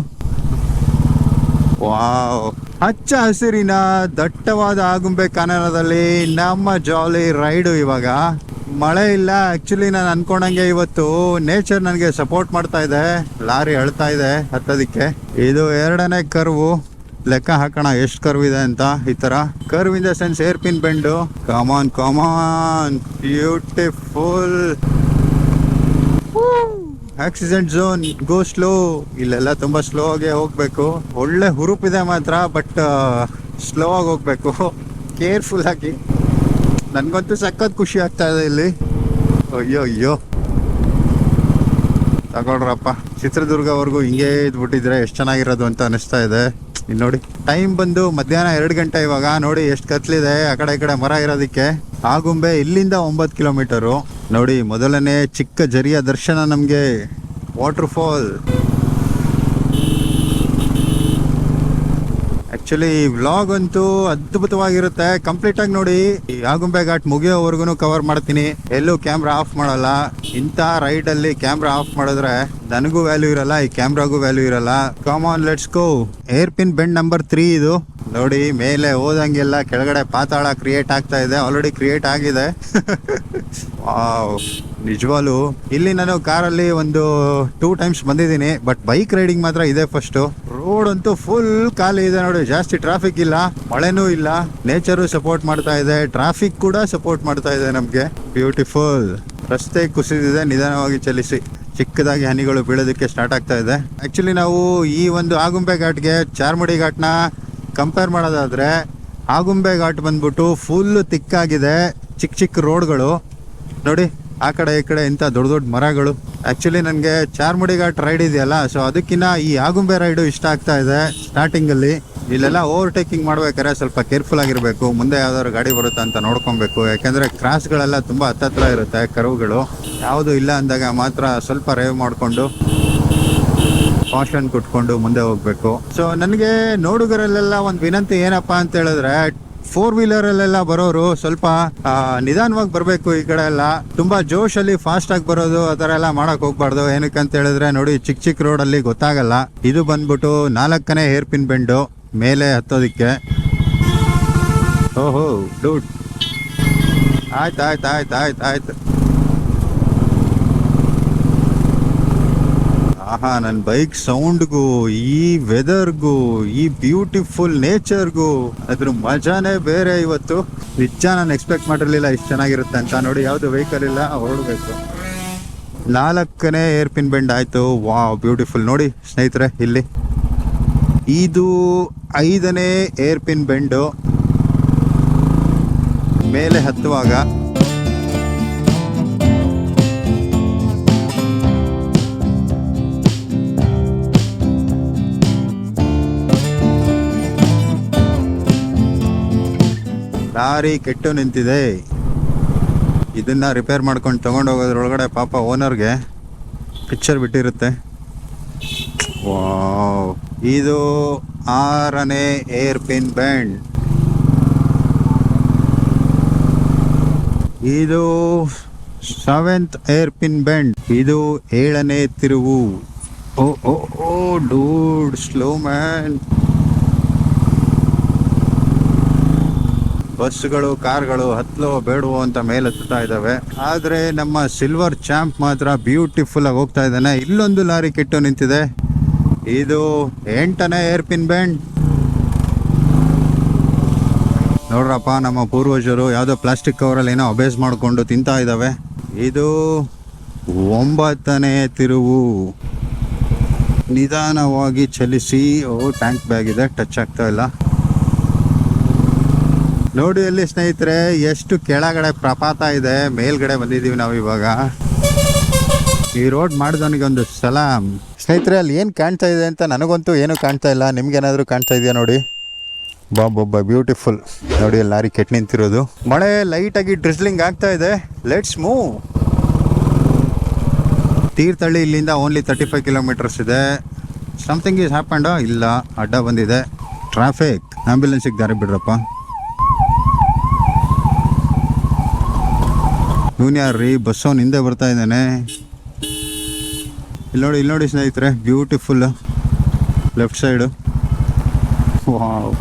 ವಾವ್. ಹಚ್ಚ ಹಸಿರಿನ ದಟ್ಟವಾದ ಆಗುಂಬೆ ಕನ್ನಡದಲ್ಲಿ ನಮ್ಮ ಜಾಲಿ ರೈಡು ಇವಾಗ. ಮಳೆ ಇಲ್ಲ ಆಕ್ಚುಲಿ ನಾನು ಅನ್ಕೊಂಡಂಗೆ ಇವತ್ತು ನೇಚರ್ ನನಗೆ ಸಪೋರ್ಟ್ ಮಾಡ್ತಾ ಇದೆ. ಲಾರಿ ಅಳ್ತಾ ಇದೆ ಹತ್ತೋದಿಕ್ಕೆ. ಇದು ಎರಡನೇ ಕರ್ವು. ಲೆಕ್ಕ ಹಾಕೋಣ ಎಷ್ಟು ಕರ್ವ್ ಇದೆ ಅಂತ ಈ ತರ. Curve in the sense hairpin bend come on come on beautiful accident zone go slow ಇಲ್ಲೆಲ್ಲ ತುಂಬಾ ಸ್ಲೋ ಆಗಿ ಹೋಗ್ಬೇಕು. ಒಳ್ಳೆ ಹುರುಪಿದೆ ಮಾತ್ರ ಬಟ್ ಸ್ಲೋ ಆಗಿ ಹೋಗ್ಬೇಕು. ಕೇರ್ಫುಲ್ ಆಗಿ. ನನಗಂತೂ ಸಖತ್ ಖುಷಿ ಆಗ್ತಾ ಇದೆ ಇಲ್ಲಿ. ಅಯ್ಯೋ ಅಯ್ಯೋ ತಗೊಳ್ರಪ್ಪ. ಚಿತ್ರದುರ್ಗವರೆಗೂ ಹಿಂಗೆ ಇದ್ಬಿಟ್ಟಿದ್ರೆ ಎಷ್ಟು ಚೆನ್ನಾಗಿರೋದು ಅಂತ ಅನಿಸ್ತಾ ಇದೆ. ಇಲ್ಲಿ ನೋಡಿ. ಟೈಮ್ ಬಂದು ಮಧ್ಯಾಹ್ನ ಎರಡು ಗಂಟೆ ಇವಾಗ, ನೋಡಿ ಎಷ್ಟು ಕತ್ಲಿದೆ ಆ ಕಡೆ ಈ ಕಡೆ ಮರ ಇರೋದಕ್ಕೆ. ಆಗುಂಬೆ ಇಲ್ಲಿಂದ ಒಂಬತ್ತು ಕಿಲೋಮೀಟರು. ನೋಡಿ, ಮೊದಲನೇ ಚಿಕ್ಕ ಜರಿಯ ದರ್ಶನ ನಮಗೆ. ವಾಟರ್ ಫಾಲ್ ಆಕ್ಚುಲಿ ಈ ವ್ಲಾಗ್ ಅಂತೂ ಅದ್ಭುತವಾಗಿರುತ್ತೆ. ಕಂಪ್ಲೀಟ್ ಆಗಿ ನೋಡಿ. ಆಗುಂಬೆ ಘಾಟ್ ಮುಗಿಯೋವರೆಗೂ ಕವರ್ ಮಾಡ್ತೀನಿ. ಎಲ್ಲೂ ಕ್ಯಾಮ್ರಾ ಆಫ್ ಮಾಡಲ್ಲ. ಇಂಥ ರೈಡ್ ಅಲ್ಲಿ ಕ್ಯಾಮ್ರಾ ಆಫ್ ಮಾಡಿದ್ರೆ ನನಗೂ ವ್ಯಾಲ್ಯೂ ಇರಲ್ಲ, ಈ ಕ್ಯಾಮ್ರಾಗೂ ವ್ಯಾಲ್ಯೂ ಇರಲ್ಲ. Come on on let's go hairpin bend number three ಇದು. ನೋಡಿ, ಮೇಲೆ ಹೋದಂಗೆಲ್ಲ ಕೆಳಗಡೆ ಪಾತಾಳ ಕ್ರಿಯೇಟ್ ಆಗ್ತಾ ಇದೆ. ಆಲ್ರೆಡಿ ಕ್ರಿಯೇಟ್ ಆಗಿದೆ. <laughs> ನಿಜವಾಲು ಇಲ್ಲಿ ನಾನು ಕಾರಲ್ಲಿ ಒಂದು ಟೂ ಟೈಮ್ಸ್ ಬಂದಿದ್ದೀನಿ. ಬಟ್ ಬೈಕ್ ರೈಡಿಂಗ್ ಮಾತ್ರ ಇದೆ ಫಸ್ಟ್ ರೋಡ್ ಅಂತೂ ಫುಲ್ ಖಾಲಿ ಇದೆ ನೋಡಿ. ಜಾಸ್ತಿ ಟ್ರಾಫಿಕ್ ಇಲ್ಲ, ಮಳೆನೂ ಇಲ್ಲ. ನೇಚರು ಸಪೋರ್ಟ್ ಮಾಡ್ತಾ ಇದೆ. ಟ್ರಾಫಿಕ್ ಕೂಡ ಸಪೋರ್ಟ್ ಮಾಡ್ತಾ ಇದೆ ನಮಗೆ. ಬ್ಯೂಟಿಫುಲ್ ರಸ್ತೆ ಕುಸಿದಿದೆ, ನಿಧಾನವಾಗಿ ಚಲಿಸಿ. ಚಿಕ್ಕದಾಗಿ ಹನಿಗಳು ಬೀಳೋದಕ್ಕೆ ಸ್ಟಾರ್ಟ್ ಆಗ್ತಾ ಇದೆ. ಆಕ್ಚುಲಿ ನಾವು ಈ ಒಂದು ಆಗುಂಬೆ ಘಾಟ್ಗೆ, ಚಾರ್ಮಡಿ ಘಾಟ್ನ ಕಂಪೇರ್ ಮಾಡೋದಾದ್ರೆ, ಆಗುಂಬೆ ಘಾಟ್ ಬಂದ್ಬಿಟ್ಟು ಫುಲ್ ತಿಕ್ಕಾಗಿದೆ ಚಿಕ್ಕ ಚಿಕ್ಕ ರೋಡ್ಗಳು ನೋಡಿ ಆ ಕಡೆ ಈ ಕಡೆ ಇಂಥ ದೊಡ್ಡ ದೊಡ್ಡ ಮರಗಳು. ಆ್ಯಕ್ಚುಲಿ ನನಗೆ ಚಾರ್ಮುಡಿ ಘಾಟ್ ರೈಡ್ ಇದೆಯಲ್ಲ ಸೊ ಅದಕ್ಕಿಂತ ಈ ಆಗುಂಬೆ ರೈಡು ಇಷ್ಟ ಆಗ್ತಾ ಇದೆ ಸ್ಟಾರ್ಟಿಂಗಲ್ಲಿ ಇಲ್ಲೆಲ್ಲ ಓವರ್ಟೇಕಿಂಗ್ ಮಾಡ್ಬೇಕಾದ್ರೆ ಸ್ವಲ್ಪ ಕೇರ್ಫುಲ್ ಆಗಿರಬೇಕು, ಮುಂದೆ ಯಾವ್ದಾದ್ರು ಗಾಡಿ ಬರುತ್ತೆ ಅಂತ ನೋಡ್ಕೊಬೇಕು. ಯಾಕೆಂದರೆ ಕ್ರಾಸ್ಗಳೆಲ್ಲ ತುಂಬ ಹತ್ತತ್ರ ಇರುತ್ತೆ ಕರುವುಗಳು ಯಾವುದು ಇಲ್ಲ ಅಂದಾಗ ಮಾತ್ರ ಸ್ವಲ್ಪ ರೇವ್ ಮಾಡಿಕೊಂಡು ಕಾಷನ್ ಕುಟ್ಕೊಂಡು ಮುಂದೆ ಹೋಗ್ಬೇಕು. ಸೊ ನನಗೆ ನೋಡುಗರಲ್ಲೆಲ್ಲ ಒಂದು ವಿನಂತಿ ಏನಪ್ಪಾ ಅಂತ ಹೇಳಿದ್ರೆ ಫೋರ್ ವೀಲರ್ ಅಲ್ಲೆಲ್ಲ ಬರೋರು ಸ್ವಲ್ಪ ನಿಧಾನವಾಗಿ ಬರಬೇಕು ಈ ಕಡೆ ಎಲ್ಲ. ತುಂಬಾ ಜೋಶ್ ಅಲ್ಲಿ ಫಾಸ್ಟ್ ಆಗಿ ಬರೋದು, ಆ ಥರ ಎಲ್ಲ ಮಾಡಕ್ ಹೋಗ್ಬಾರ್ದು. ಏನಕ್ಕೆ ಅಂತ ಹೇಳಿದ್ರೆ ನೋಡಿ ಚಿಕ್ಕ ಚಿಕ್ಕ ರೋಡ್ ಅಲ್ಲಿ ಗೊತ್ತಾಗಲ್ಲ. ಇದು ಬಂದ್ಬಿಟ್ಟು ನಾಲ್ಕನೇ ಹೇರ್ ಪಿನ್ ಬೆಂಡು ಮೇಲೆ ಹತ್ತೋದಿಕ್ಕೆ. ಓಹೋ ಡೂಟ್ ಆಯ್ತು ಆಯ್ತು ಆಯ್ತು ಆಯ್ತು ಆಯ್ತು. ಆಹಾ ನನ್ನ ಬೈಕ್ ಸೌಂಡ್ಗೂ, ಈ ವೆದರ್ಗೂ, ಈ ಬ್ಯೂಟಿಫುಲ್ ನೇಚರ್ಗೂ ಅದ್ರ ಮಜಾನೇ ಬೇರೆ ಇವತ್ತು. ನಿಜ ನಾನು ಎಕ್ಸ್ಪೆಕ್ಟ್ ಮಾಡಿರಲಿಲ್ಲ ಇಷ್ಟು ಚೆನ್ನಾಗಿರುತ್ತೆ ಅಂತ. ನೋಡಿ, ಯಾವುದು ವೆಹಿಕಲ್ ಇಲ್ಲ, ಹೊರಡಬೇಕು. ನಾಲ್ಕನೇ ಏರ್ ಪಿನ್ ಬೆಂಡ್ ಆಯ್ತು. ವಾ ಬ್ಯೂಟಿಫುಲ್. ನೋಡಿ, ಸ್ನೇಹಿತರೆ, ಇಲ್ಲಿ. ಇದು ಐದನೇ ಏರ್ ಪಿನ್ ಬೆಂಡು. ಮೇಲೆ ಹತ್ತುವಾಗ ಲಾರಿ ಕೆಟ್ಟು ನಿಂತಿದೆ. ಇದನ್ನ ರಿಪೇರ್ ಮಾಡ್ಕೊಂಡು ತಗೊಂಡು ಹೋಗೋದ್ರೊಳಗಡೆ ಪಾಪ ಓನರ್ಗೆ ಪಿಕ್ಚರ್ ಬಿಟ್ಟಿರುತ್ತೆ. ವಾವ್ ಇದು ಆರನೇ ಏರ್ ಪಿನ್ ಬ್ಯಾಂಡ್ ಇದು ಸೆವೆಂತ್ ಏರ್ ಪಿನ್ ಬ್ಯಾಂಡ್ ಇದು ಏಳನೇ ತಿರುವು. Oh oh oh dude slow man ಬಸ್ಗಳು ಕಾರ್ಗಳು ಹತ್ಲೋ, ಬೇಡವೋ ಅಂತ ಮೇಲೆ ಹತ್ತುತ್ತಾ ಇದ್ದಾವೆ. ಆದ್ರೆ ನಮ್ಮ ಸಿಲ್ವರ್ ಚಾಂಪ್ ಮಾತ್ರ ಬ್ಯೂಟಿಫುಲ್ ಆಗಿ ಹೋಗ್ತಾ ಇದ್ದಾನೆ. ಇಲ್ಲೊಂದು ಲಾರಿ ಕೆಟ್ಟು ನಿಂತಿದೆ. ಇದು ಎಂಟನೇ ಏರ್ ಪಿನ್ ಬ್ಯಾಂಡ್ ನೋಡ್ರಪ್ಪ, ನಮ್ಮ ಪೂರ್ವಜರು ಯಾವುದೋ ಪ್ಲಾಸ್ಟಿಕ್ ಕವರಲ್ಲಿ ಏನೋ ಅಭ್ಯಾಸ ಮಾಡಿಕೊಂಡು ತಿಂತಾ ಇದ್ದಾವೆ. ಇದು ಒಂಬತ್ತನೇ ತಿರುವು. ನಿಧಾನವಾಗಿ ಚಲಿಸಿ. ಟ್ಯಾಂಕ್ ಬ್ಯಾಗ್ ಇದೆ ಟಚ್ ಆಗ್ತಾ ಇಲ್ಲ. ನೋಡಿ ಎಲ್ಲಿ ಸ್ನೇಹಿತರೆ, ಎಷ್ಟು ಕೆಳಗಡೆ ಪ್ರಪಾತ ಇದೆ, ಮೇಲ್ಗಡೆ ಬಂದಿದ್ದೀವಿ ನಾವು ಇವಾಗ. ಈ ರೋಡ್ ಮಾಡಿದವನಿಗೆ ಒಂದು ಸಲ. ಸ್ನೇಹಿತರೆ, ಅಲ್ಲಿ ಏನು ಕಾಣ್ತಾ ಇದೆ ಅಂತ ನನಗಂತೂ ಏನು ಕಾಣ್ತಾ ಇಲ್ಲ. ನಿಮ್ಗೇನಾದರೂ ಕಾಣ್ತಾ ಇದೆಯಾ ನೋಡಿ? ಬಾಬೊಬ್ಬ ಬ್ಯೂಟಿಫುಲ್ ನೋಡಿ ಲಾರಿ ಕೆಟ್ ನಿಂತಿರೋದು. ಮಳೆ ಲೈಟಾಗಿ ಡ್ರಿಸ್ಲಿಂಗ್ ಆಗ್ತಾ ಇದೆ. ಲೆಟ್ಸ್ ಮೂವ್ ತೀರ್ಥಹಳ್ಳಿ ಇಲ್ಲಿಂದ ಓನ್ಲಿ ತರ್ಟಿ ಫೈವ್ ಕಿಲೋಮೀಟರ್ಸ್ ಇದೆ ಸಮಥಿಂಗ್ ಈಸ್ ಹ್ಯಾಪಂಡ ಇಲ್ಲ, ಅಡ್ಡ ಬಂದಿದೆ. ಟ್ರಾಫಿಕ್ ಆಂಬ್ಯುಲೆನ್ಸಿಗೆ ದಾರಿ ಬಿಡ್ರಪ್ಪ. ಇವನು ಯಾರ್ರಿ ಬಸ್ ಹಿಂದೆ ಬರ್ತಾ ಇದ್ದಾನೆ. ಇಲ್ಲಿ ನೋಡಿ ಇಲ್ಲಿ ನೋಡಿ ಸ್ನೇಹಿತರೆ ಬ್ಯೂಟಿಫುಲ್ ಲೆಫ್ಟ್ ಸೈಡು ವಾವ್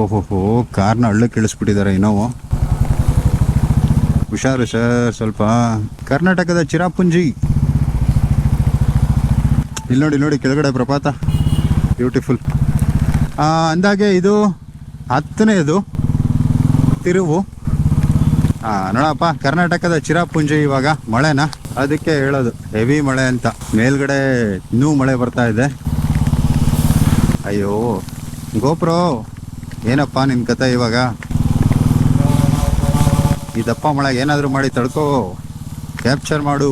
ಓಹೋ ಕಾರ್ನ ಹಳ್ಳಕ್ಕೆ ಇಳಿಸ್ಬಿಟ್ಟಿದ್ದಾರೆ ಇನ್ನೋವು. ಹುಷಾರು ಸರ್, ಸ್ವಲ್ಪ. ಕರ್ನಾಟಕದ ಚಿರಾಪುಂಜಿ. ಇಲ್ಲಿ ನೋಡಿ ನೋಡಿ, ಕೆಳಗಡೆ ಪ್ರಪಾತ. ಬ್ಯೂಟಿಫುಲ್ ಅಂದಾಗೆ ಇದು ಹತ್ತನೇದು ತಿರುವು. ನೋಡಪ್ಪ, ಕರ್ನಾಟಕದ ಚಿರಾಪುಂಜಿ ಇವಾಗ ಮಳೆನ? ಅದಕ್ಕೆ ಹೇಳೋದು ಹೆವಿ ಮಳೆ ಅಂತ. ಮೇಲ್ಗಡೆ ಇನ್ನೂ ಮಳೆ ಬರ್ತಾ ಇದೆ. ಅಯ್ಯೋ, ಗೋಪ್ರೋ, ಏನಪ್ಪ ನಿನ್ ಕತೆ ಇವಾಗ? ಈ ದಪ್ಪ ಮಳೆ ಏನಾದರೂ ಮಾಡಿ ತಡ್ಕೋ. ಕ್ಯಾಪ್ಚರ್ ಮಾಡು.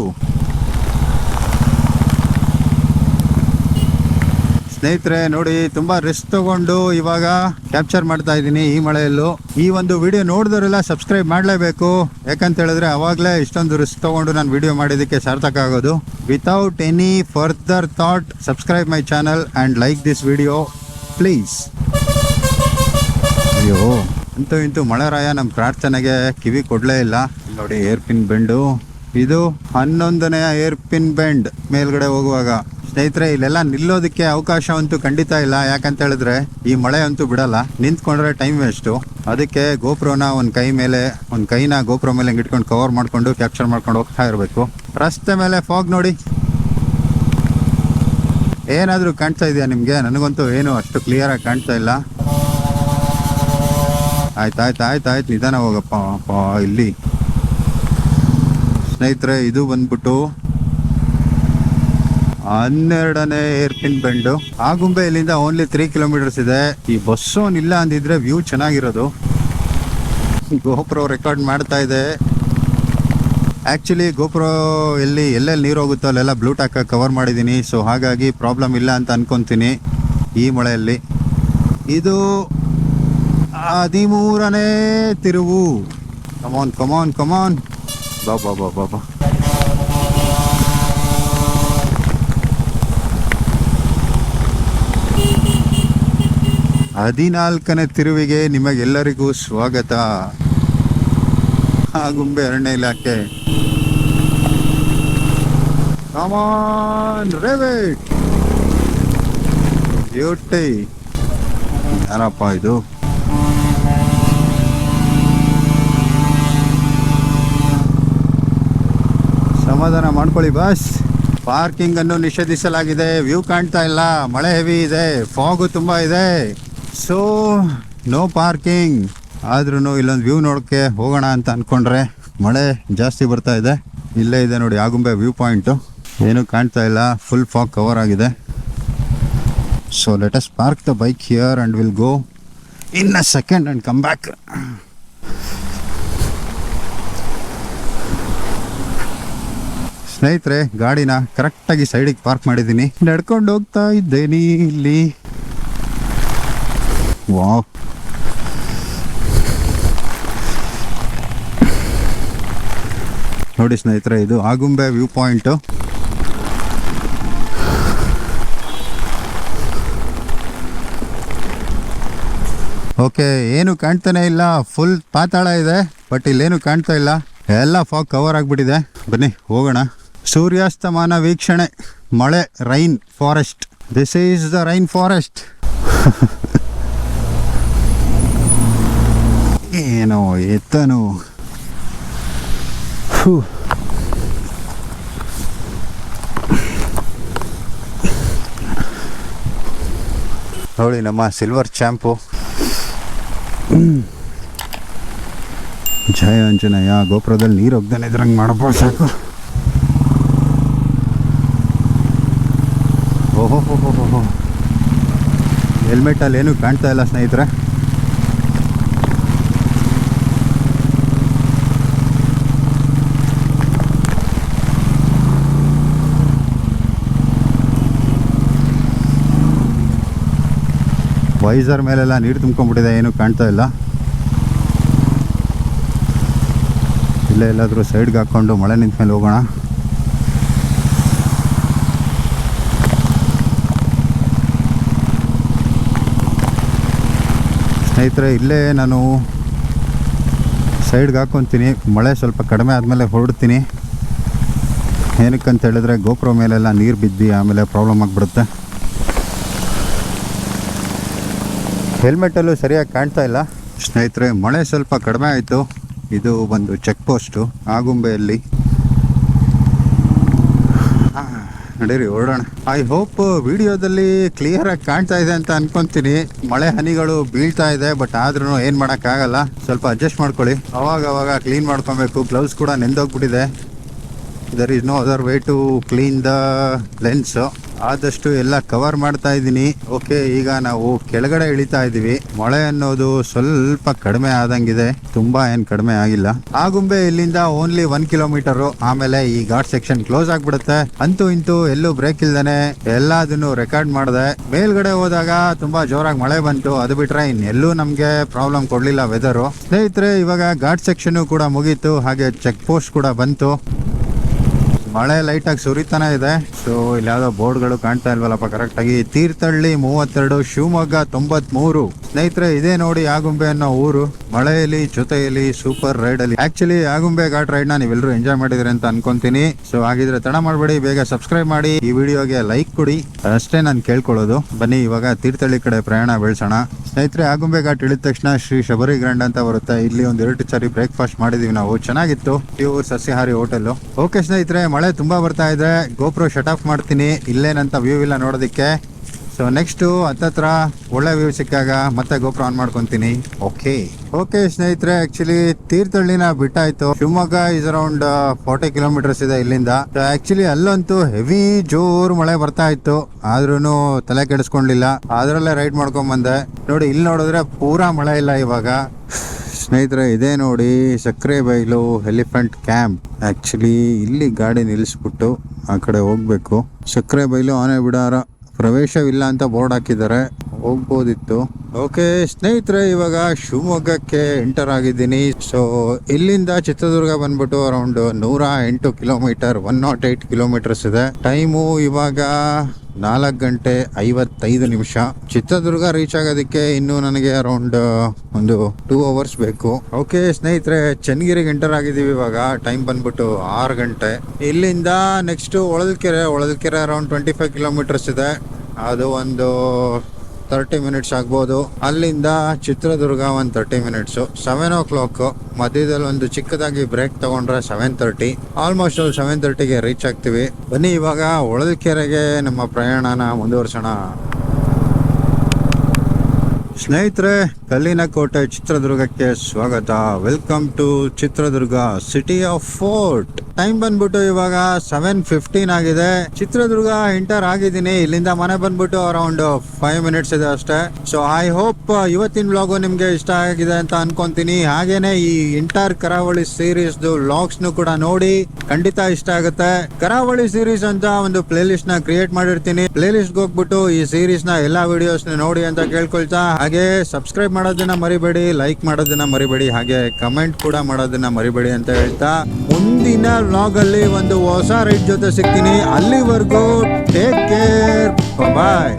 ಸ್ನೇಹಿತರೆ, ನೋಡಿ, ತುಂಬಾ ರಿಸ್ಕ್ ತಗೊಂಡು ಇವಾಗ ಕ್ಯಾಪ್ಚರ್ ಮಾಡ್ತಾ ಇದ್ದೀನಿ ಈ ಮಳೆಯಲ್ಲೂ. ಈ ಒಂದು ವಿಡಿಯೋ ನೋಡಿದವರೆಲ್ಲ ಸಬ್ಸ್ಕ್ರೈಬ್ ಮಾಡಲೇಬೇಕು. ಯಾಕಂತ ಹೇಳಿದ್ರೆ ಅವಾಗಲೇ ಇಷ್ಟೊಂದು ರಿಸ್ಕ್ ತಗೊಂಡು ನಾನು ವಿಡಿಯೋ ಮಾಡಿದ್ದಕ್ಕೆ ಸಾರ್ಥಕ ಆಗೋದು. Without any further thought subscribe my channel and like this video please ಅಯ್ಯೋ, ಅಂತೂ ಇಂತೂ ಮಳೆರಾಯ ನಮ್ಮ ಪ್ರಾರ್ಥನೆಗೆ ಕಿವಿ ಕೊಡಲೇ ಇಲ್ಲ. ನೋಡಿ ಏರ್ ಪಿನ್ ಬೆಂಡು ಇದು ಹನ್ನೊಂದನೆಯ ಏರ್ ಪಿನ್ ಬೆಂಡ್ ಮೇಲ್ಗಡೆ ಹೋಗುವಾಗ. ಸ್ನೇಹಿತರೆ, ಇಲ್ಲೆಲ್ಲ ನಿಲ್ಲೋದಕ್ಕೆ ಅವಕಾಶ ಅಂತೂ ಖಂಡಿತ ಇಲ್ಲ. ಯಾಕಂತ ಹೇಳಿದ್ರೆ, ಈ ಮಳೆ ಅಂತೂ ಬಿಡಲ್ಲ. ನಿಂತ್ಕೊಂಡ್ರೆ ಟೈಮ್ ವೇಸ್ಟು ಅದಕ್ಕೆ ಗೋಪ್ರೋನ ಒಂದು ಕೈ ಮೇಲೆ, ಒಂದು ಕೈನ ಗೋಪ್ರೋ ಮೇಲೆ ಇಟ್ಕೊಂಡು ಕವರ್ ಮಾಡ್ಕೊಂಡು ಕ್ಯಾಪ್ಚರ್ ಮಾಡ್ಕೊಂಡು ಹೋಗ್ತಾ ಇರಬೇಕು. ರಸ್ತೆ ಮೇಲೆ ಫಾಗ್ ನೋಡಿ. ಏನಾದರೂ ಕಾಣ್ತಾ ಇದೆಯಾ ನಿಮಗೆ? ನನಗಂತೂ ಏನು ಅಷ್ಟು ಕ್ಲಿಯರಾಗಿ ಕಾಣ್ತಾ ಇಲ್ಲ. ಆಯ್ತು ಆಯ್ತು ಆಯ್ತು ನಿಧಾನ ಹೋಗಪ್ಪ ಇಲ್ಲಿ. ಸ್ನೇಹಿತರೆ, ಇದು ಬಂದ್ಬಿಟ್ಟು ಹನ್ನೆರಡನೇ ಏರ್ಪಿನ್ ಬೆಂಡು. ಆಗುಂಬೆ ಇಲ್ಲಿಂದ ಓನ್ಲಿ ತ್ರೀ ಕಿಲೋಮೀಟರ್ಸ್ ಇದೆ. ಈ ಬಸ್ ಇಲ್ಲ ಅಂದಿದ್ರೆ ವ್ಯೂ ಚೆನ್ನಾಗಿರೋದು. ಗೋಪ್ರೋ ರೆಕಾರ್ಡ್ ಮಾಡ್ತಾ ಇದೆ. ಆ್ಯಕ್ಚುಲಿ ಗೋಪ್ರೋ ಎಲ್ಲಿ, ಎಲ್ಲೆಲ್ಲಿ ನೀರು ಹೋಗುತ್ತೋ ಅಲ್ಲೆಲ್ಲ ಬ್ಲೂ ಟಾಕ್ ಕವರ್ ಮಾಡಿದ್ದೀನಿ ಸೊ ಹಾಗಾಗಿ ಪ್ರಾಬ್ಲಮ್ ಇಲ್ಲ ಅಂತ ಅನ್ಕೊಂತೀನಿ ಈ ಮಳೆಯಲ್ಲಿ. ಇದು ಹದಿಮೂರನೇ ತಿರುವು. ಕಮಾನ್ ಕಮಾನ್ ಕಮಾನ್ ಬಾ ಬಾ ಬಾ. ಹದಿನಾಲ್ಕನೇ ತಿರುವಿಗೆ ನಿಮಗೆಲ್ಲರಿಗೂ ಸ್ವಾಗತ. ಆಗುಂಬೆ ಅರಣ್ಯ ಇಲಾಖೆ. ಕಮಾನ್ ರೇವೇಟ್ ಬ್ಯೂಟಿ ಯಾರಪ್ಪ ಇದು? ಸಮಾಧಾನ ಮಾಡ್ಕೊಳ್ಳಿ ಬಸ್. ಪಾರ್ಕಿಂಗ್ ಅನ್ನು ನಿಷೇಧಿಸಲಾಗಿದೆ. ವ್ಯೂ ಕಾಣ್ತಾ ಇಲ್ಲ. ಮಳೆ ಹೆವಿ ಇದೆ. ಫಾಗು ತುಂಬಾ ಇದೆ. ಸೊ ನೋ ಪಾರ್ಕಿಂಗ್ ಆದ್ರೂ ಇಲ್ಲೊಂದು ವ್ಯೂ ನೋಡೋಕ್ಕೆ ಹೋಗೋಣ ಅಂತ ಅನ್ಕೊಂಡ್ರೆ ಮಳೆ ಜಾಸ್ತಿ ಬರ್ತಾ ಇದೆ. ಇಲ್ಲೇ ಇದೆ ನೋಡಿ ಆಗುಂಬೆ ವ್ಯೂ ಪಾಯಿಂಟು ಏನು ಕಾಣ್ತಾ ಇಲ್ಲ. ಫುಲ್ ಫಾಗ್ ಕವರ್ ಆಗಿದೆ. So let us park the bike here and will go in a second and come back ಸ್ನೇಹಿತರೆ, ಗಾಡಿನ ಕರೆಕ್ಟಾಗಿ ಸೈಡಿಗೆ ಪಾರ್ಕ್ ಮಾಡಿದ್ದೀನಿ. ನಡ್ಕೊಂಡು ಹೋಗ್ತಾ ಇದ್ದೇನೆ ಇಲ್ಲಿ. ವಾವ್ ನೋಡಿ ಸ್ನೇಹಿತರೆ, ಇದು ಆಗುಂಬೆ ವ್ಯೂ ಪಾಯಿಂಟು. ಓಕೆ, ಏನು ಕಾಣ್ತಾನೆ ಇಲ್ಲ ಫುಲ್ ಪಾತಾಳ ಇದೆ ಬಟ್ ಇಲ್ಲೇನು ಕಾಣ್ತಾ ಇಲ್ಲ. ಎಲ್ಲ ಫಾಗ್ ಕವರ್ ಆಗಿಬಿಟ್ಟಿದೆ. ಬನ್ನಿ, ಹೋಗೋಣ. ಸೂರ್ಯಾಸ್ತಮಾನ ವೀಕ್ಷಣೆ, ಮಳೆ rain forest this is the rain forest ಏನೋ ಎತ್ತನು. ಹೂ. ನೋಡಿ ನಮ್ಮ ಸಿಲ್ವರ್ ಚಾಂಪು ಜಯ ಯಾ ಗೋಪುರದಲ್ಲಿ ನೀರು ಹೋಗ್ದಾನೆ ಇದ್ರಂಗೆ ಮಾಡಬಹುದು ಸಾಕು. ಓಹೋ ಹೆಲ್ಮೆಟಲ್ಲಿ ಏನೂ ಕಾಣ್ತಾ ಇಲ್ಲ ಸ್ನೇಹಿತರೆ. ವೈಸರ್ ಮೇಲೆಲ್ಲ ನೀರು ತುಂಬ್ಕೊಂಡ್ಬಿಟ್ಟಿದೆ, ಏನು ಕಾಣ್ತಾ ಇಲ್ಲ. ಇಲ್ಲೇ ಎಲ್ಲಾದರೂ ಸೈಡ್ಗೆ ಹಾಕ್ಕೊಂಡು ಮಳೆ ನಿಂತ ಮೇಲೆ ಹೋಗೋಣ. ಸ್ನೇಹಿತರೆ, ಇಲ್ಲೇ ನಾನು ಸೈಡ್ಗೆ ಹಾಕ್ಕೊತೀನಿ ಮಳೆ ಸ್ವಲ್ಪ ಕಡಿಮೆ ಆದಮೇಲೆ ಹೊರಡ್ತೀನಿ. ಏನಕ್ಕಂತ ಹೇಳಿದ್ರೆ ಗೋಪುರ ಮೇಲೆಲ್ಲ ನೀರು ಬಿದ್ದು ಆಮೇಲೆ ಪ್ರಾಬ್ಲಮ್ ಆಗಿಬಿಡುತ್ತೆ. ಹೆಲ್ಮೆಟಲ್ಲೂ ಸರಿಯಾಗಿ ಕಾಣ್ತಾ ಇಲ್ಲ. ಸ್ನೇಹಿತರೆ, ಮಳೆ ಸ್ವಲ್ಪ ಕಡಿಮೆ ಆಯಿತು. ಇದು ಒಂದು ಚೆಕ್ ಪೋಸ್ಟು ಆಗುಂಬೆಯಲ್ಲಿ ನಡೀರಿ, ಓಡೋಣ. ಐ ಹೋಪ್ ವಿಡಿಯೋದಲ್ಲಿ ಕ್ಲಿಯರ್ ಆಗಿ ಕಾಣ್ತಾ ಇದೆ ಅಂತ ಅನ್ಕೊಂತೀನಿ. ಮಳೆ ಹನಿಗಳು ಬೀಳ್ತಾ ಇದೆ ಬಟ್ ಆದ್ರೂ ಏನು ಮಾಡೋಕ್ಕಾಗಲ್ಲ. ಸ್ವಲ್ಪ ಅಡ್ಜಸ್ಟ್ ಮಾಡ್ಕೊಳ್ಳಿ. ಅವಾಗ ಅವಾಗ ಕ್ಲೀನ್ ಮಾಡ್ಕೊಬೇಕು. ಗ್ಲೌಸ್ ಕೂಡ ನೆಂದೋಗ್ಬಿಟ್ಟಿದೆ. There is no other way to clean the lens ಆದಷ್ಟು ಎಲ್ಲ ಕವರ್ ಮಾಡ್ತಾ ಇದ್ದೀನಿ. ಓಕೆ, ಈಗ ನಾವು ಕೆಳಗಡೆ ಇಳಿತಾ ಇದೀವಿ ಮಳೆ ಅನ್ನೋದು ಸ್ವಲ್ಪ ಕಡಿಮೆ ಆದಂಗಿದೆ. ತುಂಬಾ ಏನ್ ಕಡಿಮೆ ಆಗಿಲ್ಲ. ಆಗುಂಬೆ ಇಲ್ಲಿಂದ ಓನ್ಲಿ ಒನ್ ಕಿಲೋಮೀಟರ್ ಆಮೇಲೆ ಈ ಘಾಟ್ ಸೆಕ್ಷನ್ ಕ್ಲೋಸ್ ಆಗ್ಬಿಡುತ್ತೆ. ಅಂತೂ ಇಂತೂ ಎಲ್ಲೂ ಬ್ರೇಕ್ ಇಲ್ದೇನೆ ಎಲ್ಲದನ್ನು ರೆಕಾರ್ಡ್ ಮಾಡಿದೆ. ಮೇಲ್ಗಡೆ ಹೋದಾಗ ತುಂಬಾ ಜೋರಾಗಿ ಮಳೆ ಬಂತು. ಅದು ಬಿಟ್ರೆ ಇನ್ನೆಲ್ಲೂ ನಮ್ಗೆ ಪ್ರಾಬ್ಲಮ್ ಕೊಡ್ಲಿಲ್ಲ ವೆದರು ಸ್ನೇಹಿತರೆ, ಇವಾಗ ಘಾಟ್ ಸೆಕ್ಷನ್ ಕೂಡ ಮುಗೀತು. ಹಾಗೆ ಚೆಕ್ ಪೋಸ್ಟ್ ಕೂಡ ಬಂತು. ಮಳೆ ಲೈಟ್ ಆಗಿ ಸುರಿತಾನೆ ಇದೆ. ಸೊ ಇಲ್ಲಿ ಯಾವ್ದೋ ಬೋರ್ಡ್ಗಳು ಕಾಣ್ತಾ ಇಲ್ವಲ್ಲಪ್ಪ ಕರೆಕ್ಟ್ ಆಗಿ ತೀರ್ಥಹಳ್ಳಿ ಮೂವತ್ತೆರಡು, ಶಿವಮೊಗ್ಗ ತೊಂಬತ್ಮೂರು. ಸ್ನೇಹಿತರೆ, ಇದೇ ನೋಡಿ ಆಗುಂಬೆ ಅನ್ನೋ ಊರು. ಮಳೆಯಲ್ಲಿ, ಜೊತೆಯಲ್ಲಿ, ಸೂಪರ್ ರೈಡ್ ಅಲ್ಲಿ ಆಕ್ಚುಲಿ ಆಗುಂಬೆ ಘಾಟ್ ರೈಡ್ನ ನೀವೆಲ್ಲರೂ ಎಂಜಾಯ್ ಮಾಡಿದ್ರಿ ಅಂತ ಅನ್ಕೊಂತೀನಿ. ಸೊ ಹಾಗಿದ್ರೆ ತಡ ಮಾಡಬೇಡಿ, ಬೇಗ ಸಬ್ಸ್ಕ್ರೈಬ್ ಮಾಡಿ. ಈ ವಿಡಿಯೋಗೆ ಲೈಕ್ ಕೊಡಿ. ಅಷ್ಟೇ ನಾನು ಕೇಳ್ಕೊಳ್ಳೋದು. ಬನ್ನಿ, ಇವಾಗ ತೀರ್ಥಹಳ್ಳಿ ಕಡೆ ಪ್ರಯಾಣ ಬೆಳೆಸೋಣ. ಸ್ನೇಹಿತರೆ ಆಗುಂಬೆ ಘಾಟ್ ಇಳಿದ ತಕ್ಷಣ ಶ್ರೀ ಶಬರಿ ಗ್ರ್ಯಾಂಡ್ ಅಂತ ಬರುತ್ತೆ. ಇಲ್ಲಿ ಒಂದ್ ಎರಡು ಸಾರಿ ಬ್ರೇಕ್ಫಾಸ್ಟ್ ಮಾಡಿದೀವಿ ನಾವು. ಚೆನ್ನಾಗಿತ್ತು. ಪ್ಯೂರ್ ಸಸ್ಯಹಾರಿ ಹೋಟೆಲ್ ಓಕೆ ಸ್ನೇಹಿತರೆ, ಮಳೆ ತುಂಬಾ ಬರ್ತಾ ಇದೆ. ಗೋಪ್ರೋ ಶಟ್ ಆಫ್ ಮಾಡ್ತೀನಿ. ಇಲ್ಲೇನಂತ ವ್ಯೂ ಇಲ್ಲ ನೋಡೋದಕ್ಕೆ. ಸೊ ನೆಕ್ಸ್ಟ್ ಹತ್ತತ್ರ ಒಳ್ಳೆ ವ್ಯೂ ಸಿಕ್ಕಾಗ ಮತ್ತೆ ಗೋಪುರ ಆನ್ ಮಾಡ್ಕೊತೀನಿ. ಓಕೆ ಓಕೆ ಸ್ನೇಹಿತರೆ ಆಕ್ಚುಲಿ ತೀರ್ಥಹಳ್ಳಿನ ಬಿಟ್ಟಾಯ್ತು. Shivamogga is around forty kilometres ಇದೆ ಇಲ್ಲಿಂದ. ಆಕ್ಚುಲಿ ಅಲ್ಲಂತೂ ಹೆವಿ ಜೋರ್ ಮಳೆ ಬರ್ತಾ ಇತ್ತು. ಆದ್ರೂ ತಲೆ ಕೆಡಿಸ್ಕೊಂಡಿಲ್ಲ. ಅದರಲ್ಲೇ ರೈಡ್ ಮಾಡ್ಕೊಂಡ್ ಬಂದೆ ನೋಡಿ, ಇಲ್ಲಿ ನೋಡಿದ್ರೆ ಪೂರಾ ಮಳೆ ಇಲ್ಲ ಇವಾಗ. ಸ್ನೇಹಿತರೆ, ಇದೇ ನೋಡಿ ಸಕ್ಕರೆ ಬೈಲು ಎಲಿಫೆಂಟ್ ಕ್ಯಾಂಪ್ ಆಕ್ಚುಲಿ ಇಲ್ಲಿ ಗಾಡಿ ನಿಲ್ಲಿಸ್ಬಿಟ್ಟು ಆ ಕಡೆ ಹೋಗ್ಬೇಕು. ಸಕ್ಕರೆ ಬೈಲು ಆನೆ ಬಿಡಾರ. ಪ್ರವೇಶವಿಲ್ಲ ಅಂತ ಬೋರ್ಡ್ ಹಾಕಿದ್ದಾರೆ. ಹೋಗ್ಬೋದಿತ್ತು. ಓಕೆ, ಸ್ನೇಹಿತರೆ, ಇವಾಗ ಶಿವಮೊಗ್ಗಕ್ಕೆ ಎಂಟರ್ ಆಗಿದ್ದೀನಿ. ಸೊ ಇಲ್ಲಿಂದ ಚಿತ್ರದುರ್ಗ ಬಂದ್ಬಿಟ್ಟು ಅರೌಂಡ್ ನೂರ ಎಂಟು kilometre one nought eight kilometres ಇದೆ. ಟೈಮು ಇವಾಗ ನಾಲ್ಕು ಗಂಟೆ ಐವತ್ತೈದು ನಿಮಿಷ. ಚಿತ್ರದುರ್ಗ ರೀಚ್ ಆಗೋದಕ್ಕೆ ಇನ್ನು ನನಗೆ ಅರೌಂಡ್ ಒಂದು ಟೂ ಅವರ್ಸ್ ಬೇಕು. ಓಕೆ, ಸ್ನೇಹಿತರೆ, ಚನ್ನಗಿರಿಗೆ ಎಂಟರ್ ಆಗಿದ್ದೀವಿ ಇವಾಗ. ಟೈಮ್ ಬಂದ್ಬಿಟ್ಟು ಆರು ಗಂಟೆ. ಇಲ್ಲಿಂದ next Holalkere Holalkere around twenty five kilometres ಇದೆ. ಅದು ಒಂದು ತರ್ಟಿ ಮಿನಿಟ್ಸ್ ಆಗ್ಬೋದು. ಅಲ್ಲಿಂದ ಚಿತ್ರದುರ್ಗ ಒಂದು thirty minutes seven o'clock ಮಧ್ಯದಲ್ಲಿ ಒಂದು ಚಿಕ್ಕದಾಗಿ ಬ್ರೇಕ್ ತಗೊಂಡ್ರೆ ಸೆವೆನ್ ತರ್ಟಿ ಆಲ್ಮೋಸ್ಟ್ ಅಲ್ಲಿ ಸೆವೆನ್ ತರ್ಟಿಗೆ ರೀಚ್ ಆಗ್ತೀವಿ. ಬನ್ನಿ ಇವಾಗ ಉಳದಕೆರೆಗೆ ನಮ್ಮ ಪ್ರಯಾಣನ ಮುಂದುವರ್ಸೋಣ. ಸ್ನೇಹಿತರೆ, ಕಲ್ಲಿನ ಕೋಟೆ ಚಿತ್ರದುರ್ಗಕ್ಕೆ ಸ್ವಾಗತ. Welcome to Chitradurga city of fort time ಬಂದ್ಬಿಟ್ಟು ಇವಾಗ ಸೆವೆನ್ ಫಿಫ್ಟೀನ್ ಆಗಿದೆ. ಚಿತ್ರದುರ್ಗ ಇಂಟರ್ ಆಗಿದ್ದೀನಿ. ಇಲ್ಲಿಂದ ಮನೆ ಬಂದ್ಬಿಟ್ಟು ಅರೌಂಡ್ ಫೈವ್ ಮಿನಿಟ್ಸ್ ಇದೆ ಅಷ್ಟೇ. ಸೊ ಐ ಹೋಪ್ ಇವತ್ತಿನ ವ್ಲಾಗು ನಿಮ್ಗೆ ಇಷ್ಟ ಆಗಿದೆ ಅಂತ ಅನ್ಕೊಂತೀನಿ. ಹಾಗೇನೆ ಈ ಇಂಟರ್ ಕರಾವಳಿ ಸೀರೀಸ್ ಲಾಗ್ಸ್ ನು ಕೂಡ ನೋಡಿ ಖಂಡಿತ ಇಷ್ಟ ಆಗುತ್ತೆ. ಕರಾವಳಿ ಸೀರೀಸ್ ಅಂತ ಒಂದು ಪ್ಲೇಲಿಸ್ಟ್ನ ಕ್ರಿಯೇಟ್ ಮಾಡಿರ್ತೀನಿ. ಪ್ಲೇ ಲಿಸ್ಟ್ ಹೋಗ್ಬಿಟ್ಟು ಈ ಸೀರೀಸ್ನ ಎಲ್ಲಾ ವಿಡಿಯೋಸ್ ನೋಡಿ ಅಂತ ಕೇಳ್ಕೊಳ್ತಾ, ಹಾಗೆ ಸಬ್ಸ್ಕ್ರೈಬ್ ಮಾಡೋದನ್ನ ಮರಿಬೇಡಿ ಲೈಕ್ ಮಾಡೋದನ್ನ ಮರಿಬೇಡಿ, ಹಾಗೆ ಕಮೆಂಟ್ ಕೂಡ ಮಾಡೋದನ್ನ ಮರಿಬೇಡಿ ಅಂತ ಹೇಳ್ತಾ ಮುಂದಿನ ವ್ಲಾಗ್ ಅಲ್ಲಿ ಒಂದು ಹೊಸ ರೈಡ್ ಜೊತೆ ಸಿಗ್ತೀನಿ. ಅಲ್ಲಿವರೆಗೂ ಟೇಕ್ ಕೇರ್ ಬಾಯ್